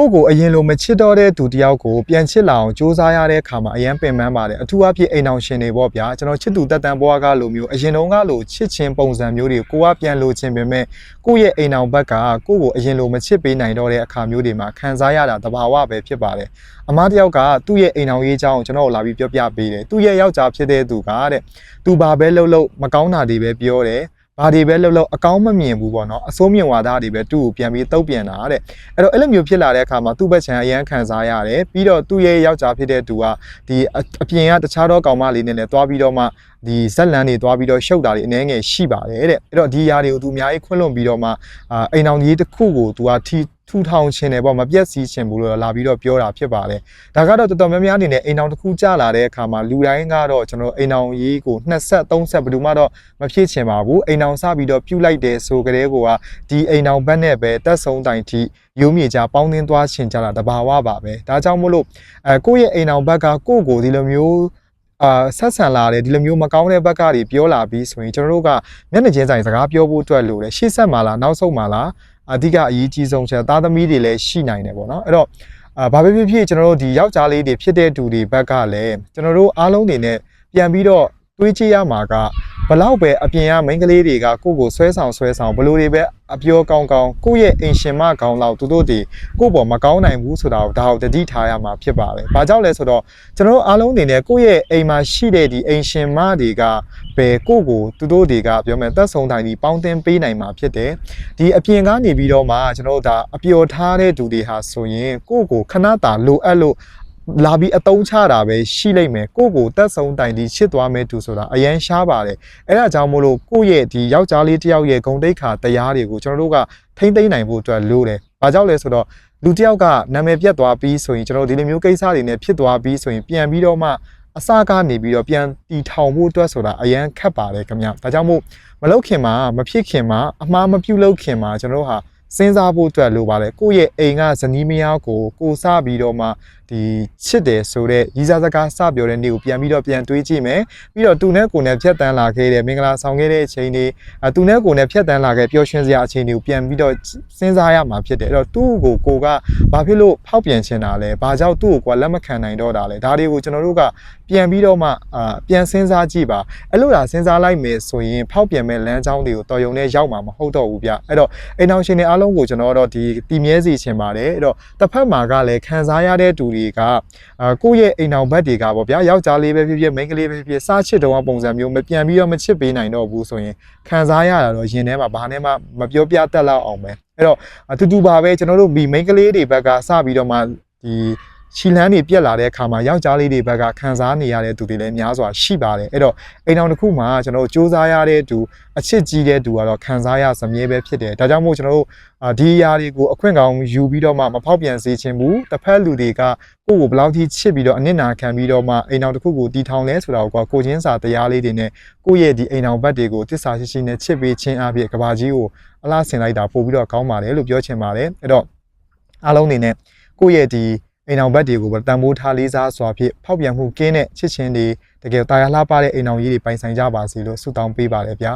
ကိုယ့်ကိုအရင်လိုမချစ်တော့တဲ့သူတယောက်ကိုပြန်ချစ်လာအောင်စူးစမ်းရတဲ့အခါမှာအရန်ပင်ပန်းပါတယ်အထူးအဖြစ်အိမ်အောင်ရှင်တွေပေါ့ဗျာကျွန်တော်ချစ်သူတက်တန်ဘွားကလိုမျိုးအရင်တုန်းကလိုချစ်ချင်းပုံစံမျိုးတွေကိုကပြန်လိုချင်ပေမဲ့ကိုယ့်ရဲ့အိမ်အောင်ဘက်ကကိုယ့်ကိုအရင်လိုမချစ်ပေးနိုင်တော့တဲ့အခါမျိုးတွေမှာခံစားရတာတဘာဝပဲဖြစ်ပါတယ်အမားတယောက်ကသူ့ရဲ့အိမ်အောင်ရေးအကြောင်းကိုကျွန်တော်တို့လာပြီးပြောပြပေးတယ်သူ့ရဲ့ယောက်ျားဖြစ်တဲ့သူကတဲ့သူဘာပဲလှုပ်လှုပ်မကောင်းတာတွေပဲပြောတယ် ဘာတွေပဲလှုပ်လှုပ်အကောင်းမမြင်ဘူးပေါ့နော်အစိုးမြင်ဝါဒတွေပဲသူ့ကိုပြန်ပြီးတုတ်ပြန်တာတဲ့အဲ့တော့အဲ့လိုမျိုးဖြစ်လာတဲ့အခါမှာသူ့ဘက်ချံအရန်ခံစားရတယ်ပြီးတော့သူ့ရဲ့ယောက်ျားဖြစ်တဲ့သူကဒီအအပြင်ကတခြားသောကောင်မလေးနဲ့လည်းတွားပြီးတော့မှဒီဇက်လန်တွေတွားပြီးတော့ရှုပ်တာတွေအနည်းငယ်ရှိပါတယ်တဲ့အဲ့တော့ဒီຢာတွေကိုသူအများကြီးခွင့်လွှတ်ပြီးတော့မှအာအိမ်အောင်ကြီးတစ်ခုကိုသူကထီ ထူထောင်ခြင်းတယ်ပေါ့မပြက်စီးခြင်းဘူးလို့လာပြီးတော့ပြောတာဖြစ်ပါတယ်ဒါကတော့တော်တော်များများအနေနဲ့အိမ်အောင်တစ်ခုကြာလာတဲ့အခါမှာလူတိုင်းကတော့ကျွန်တော်အိမ်အောင်ကြီးကို2ဆက်3ဆက်ဘယ်သူမှတော့မဖြစ်ချင်ပါဘူးအိမ်အောင်စပြီးတော့ပြုတ်လိုက်တယ်ဆိုကြတဲ့ကောဒီအိမ်အောင်ဘက်နဲ့ပဲတက်ဆုံးတိုင်ထိရိုးမြေကြပေါင်းသင်းသွားချင်ကြတာတဘာဝပါပဲဒါကြောင့်မို့လို့အဲကိုယ့်ရဲ့အိမ်အောင်ဘက်ကကိုယ့်ကိုဒီလိုမျိုးအာဆက်ဆံလာတယ်ဒီလိုမျိုးမကောင်းတဲ့ဘက်ကတွေပြောလာပြီးဆိုရင်ကျွန်တော်တို့ကမျက်နှာချင်းဆိုင်စကားပြောဖို့အတွက်လိုတယ်ရှေ့ဆက်မှာလားနောက်ဆုံးမှာလား အဓိကအရေးကြီးဆုံးချက်သားသမီးတွေလည်းရှိနိုင်တယ်ပေါ့နော်အဲ့တော့အာဘာပဲဖြစ်ဖြစ်ကျွန်တော်တို့ဒီယောက်ျားလေးတွေဖြစ်တဲ့သူတွေဘက်ကလည်းကျွန်တော်တို့အားလုံးတွေနဲ့ပြန်ပြီးတော့တွေးကြည့်ရမှာက ဘလောက်ပဲအပြင်ကမိန်းကလေးတွေကကိုယ့်ကိုဆွဲဆောင်ဆွဲဆောင်ဘလို့တွေပဲအပြောကောင်းကောင်းကိုယ့်ရဲ့အိမ်ရှင်မကောင်းလောက်သူတို့တွေကိုယ့်ပေါ်မကောင်းနိုင်ဘူးဆိုတာကိုဒါကိုတတိထားရမှာဖြစ်ပါတယ်။ဘာကြောင့်လဲဆိုတော့ကျွန်တော်တို့အားလုံးအနေနဲ့ကိုယ့်ရဲ့အိမ်မှာရှိတဲ့ဒီအိမ်ရှင်မတွေကဘယ်ကိုယ့်ကိုသူတို့တွေကပြောမယ်သက်ဆုံးတိုင်းဒီပေါင်းတင်ပေးနိုင်မှာဖြစ်တယ်။ဒီအပြင်ကနေပြီးတော့မှကျွန်တော်တို့ဒါအပျော်ထားတဲ့သူတွေဟာဆိုရင်ကိုယ့်ကိုခဏတာလိုအပ်လို့ လာပြီးအတုံးချတာပဲရှိလိမ့်မယ်ကိုယ့်ကိုတက်ဆုံးတိုင်ဒီချစ်သွားမယ်သူဆိုတာအရန်ရှားပါတယ်အဲဒါကြောင့်မို့လို့ကိုယ့်ရဲ့ဒီယောက်ျားလေးတစ်ယောက်ရဲ့ဂုံတိတ်ခါတရားတွေကိုကျွန်တော်တို့ကထိမ့်သိမ့်နိုင်ဖို့အတွက်လိုတယ်။ဘာကြောင့်လဲဆိုတော့လူတစ်ယောက်ကနာမည်ပြတ်သွားပြီးဆိုရင်ကျွန်တော်တို့ဒီလိုမျိုးကိစ္စတွေနဲ့ဖြစ်သွားပြီးဆိုရင်ပြန်ပြီးတော့မှအစကနေပြီးတော့ပြန်တီထောင်ဖို့အတွက်ဆိုတာအရန်ခက်ပါတယ်ခင်ဗျ။ဒါကြောင့်မို့မလုပ်ခင်မှာမဖြစ်ခင်မှာအမှားမပြုတ်လုပ်ခင်မှာကျွန်တော်တို့ဟာ စဉ်းစားဖို့အတွက်လိုပါတယ်ကိုယ့်ရဲ့အိမ်ကဇနီးမယားကိုကိုစပြီးတော့မှဒီချစ်တယ်ဆိုတော့ရီးစားစကားစပြောတဲ့နေ့ကိုပြန်ပြီးတော့ပြန်တွေးကြည့်မယ်ပြီးတော့သူနဲ့ကိုယ်နဲ့ဖြတ်တန်းလာခဲ့တဲ့မင်္ဂလာဆောင်ခဲ့တဲ့အချိန်တွေအဲသူနဲ့ကိုယ်နဲ့ဖြတ်တန်းလာခဲ့ပျော်ရွှင်စရာအချိန်တွေကိုပြန်ပြီးတော့စဉ်းစားရမှာဖြစ်တယ်အဲ့တော့သူ့ကိုကိုကဘာဖြစ်လို့ဖောက်ပြန်ချင်တာလဲဘာကြောင့်သူ့ကိုကလက်မခံနိုင်တော့တာလဲဒါတွေကိုကျွန်တော်တို့ကပြန်ပြီးတော့မှအာပြန်စဉ်းစားကြည့်ပါအဲ့လိုလားစဉ်းစားလိုက်မယ်ဆိုရင်ဖောက်ပြန်မဲ့လမ်းကြောင်းတွေကိုတော်ရုံနဲ့ရောက်မှာမဟုတ်တော့ဘူးဗျအဲ့တော့အိမ်အောင်ရှင်တွေအားလုံးကိုကျွန်တော်တို့ဒီတည်မြဲစီချင်ပါတယ်အဲ့တော့တစ်ဖက်မှာကလည်းခံစားရတဲ့သူတွေကအာကိုယ့်ရဲ့အိမ်အောင်ဘက်တွေကပေါ့ဗျာယောက်ျားလေးပဲဖြစ်ဖြစ်မိန်းကလေးပဲဖြစ်ဖြစ်စားချစ်တော့ပုံစံမျိုးမပြန်ပြီးတော့မချစ်ပေးနိုင်တော့ဘူးဆိုရင်ခံစားရတာတော့ရင်ထဲမှာဘာနဲ့မှမပြောပြတတ်လောက်အောင်ပဲအဲ့တော့အတူတူပါပဲကျွန်တော်တို့ဒီမိန်းကလေးတွေဘက်ကစပြီးတော့မှဒီ ခြီလန်းတွေပြက်လာတဲ့အခါမှာယောက်ျားလေးတွေဘက်ကခံစားနေရတဲ့သူတွေလည်းများစွာရှိပါတယ်အဲ့တော့အိမ်အောင်တစ်ခုမှာကျွန်တော်တို့စူးစမ်းရတဲ့သူအချစ်ကြီးတဲ့သူကတော့ခံစားရစမြဲပဲဖြစ်တယ်ဒါကြောင့်မို့ကျွန်တော်တို့အာဒီအရာတွေကိုအခွင့်ကောင်းယူပြီးတော့မှမဖောက်ပြန်စေချင်ဘူးတစ်ဖက်လူတွေကကိုယ့်ကိုဘယ်လောက်ထိချစ်ပြီးတော့အနစ်နာခံပြီးတော့မှအိမ်အောင်တစ်ခုကိုတီထောင်လဲဆိုတာကိုကိုချင်းစာတရားလေးတွေနဲ့ကိုယ့်ရဲ့ဒီအိမ်အောင်ဘက်တွေကိုတစ္ဆာရှိရှိနဲ့ချစ်ပေးခြင်းအပြင်ကဘာကြီးကိုအလားဆင်လိုက်တာပို့ပြီးတော့ကောင်းပါတယ်လို့ပြောချင်ပါတယ်အဲ့တော့အားလုံးအနေနဲ့ကိုယ့်ရဲ့ဒီ အိမ်အောင်ဘက်တွေကိုတန်ဖိုးထားလေးစားစွာဖြင့်ဖောက်ပြန်မှုကင်းတဲ့ချစ်ချင်းတွေတကယ်တာယာလှပတဲ့အိမ်အောင်ကြီးတွေပိုင်ဆိုင်ကြပါစေလို့ဆုတောင်းပေးပါတယ်ဗျာ